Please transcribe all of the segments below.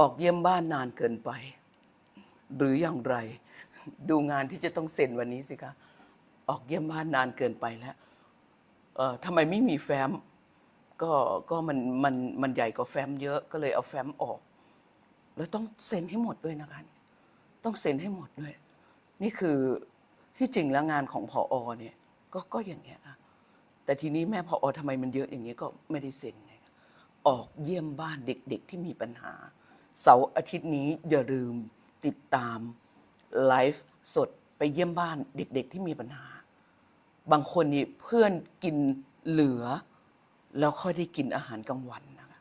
ออกเยี่ยมบ้านนานเกินไป หรืออย่างไร ดูงานที่จะต้องเซ็นวันนี้สิคะออกเยี่ยมบ้านนานเกินไปแล้วเอ่อทำไมไม่มีแฟ้มก็ก็มันมันมันใหญ่กว่าแฟ้มเยอะก็เลยเอาแฟ้มออก แล้วต้องเซ็นให้หมดด้วยนะคะต้องเซ็นให้หมดด้วย นี่คือที่จริงแล้วงานของพออเนี่ยก็ก็อย่างเงี้ยค่ะแต่ทีนี้แม่พออทำไมมันเยอะอย่างนี้ยก็ไม่ได้เซ็นไงออกเยี่ยมบ้านเด็ก ๆ ที่มีปัญหา เสาร์อาทิตย์นี้อย่าลืมติดตามไลฟ์สดไปเยี่ยมบ้านเด็กๆที่มีปัญหา บางคนนี่เพื่อนกินเหลือ แล้วค่อยได้กินอาหารกลางวันนะคะ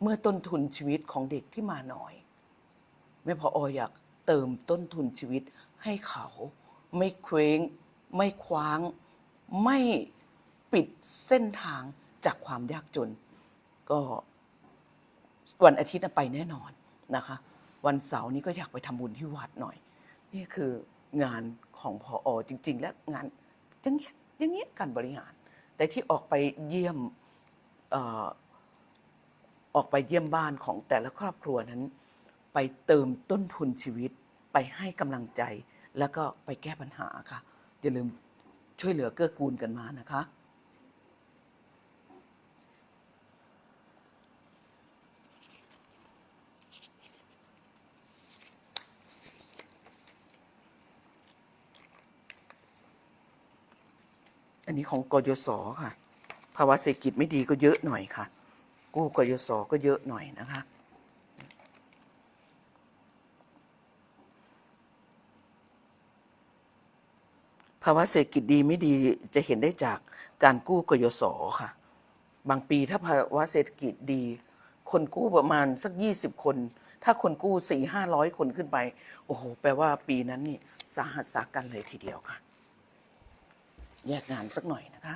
เมื่อต้นทุนชีวิตของเด็กที่มาน้อยแม่พอออยากเติมต้นทุนชีวิตให้เขา ไม่เคว้ง ไม่คว้าง ไม่ปิดเส้นทางจากความยากจน ก็ วันอาทิตย์น่ะไปแน่นอนนะคะ วันเสาร์นี้ก็อยากไปทำบุญที่วัดหน่อย นี่คืองานของพออจริง ๆ และงานอย่างยอย่างเงี้ยการบริหาร แต่ที่ออกไปเยี่ยมเอ่อออกไปเยี่ยมบ้านของแต่ละครอบครัวนั้น ไปเติมต้นทุนชีวิต ไปให้กำลังใจ แล้วก็ไปแก้ปัญหาค่ะอย่าลืมช่วยเหลือเกื้อกูลกันมานะคะ อันนี้ของกยศค่ะ ภาวะเศรษฐกิจไม่ดีก็เยอะหน่อยค่ะ กู้กยศก็เยอะหน่อยนะคะ ภาวะเศรษฐกิจดีไม่ดีจะเห็นได้จากการกู้กยศค่ะ บางปีถ้าภาวะเศรษฐกิจดี คนกู้ประมาณสักยี่สิบคน ถ้าคนกู้สี่ห้าร้อยคนขึ้นไป โอ้โห แปลว่าปีนั้นนี่สาหัสสากันเลยทีเดียวค่ะ แยกงานสักหน่อยนะคะ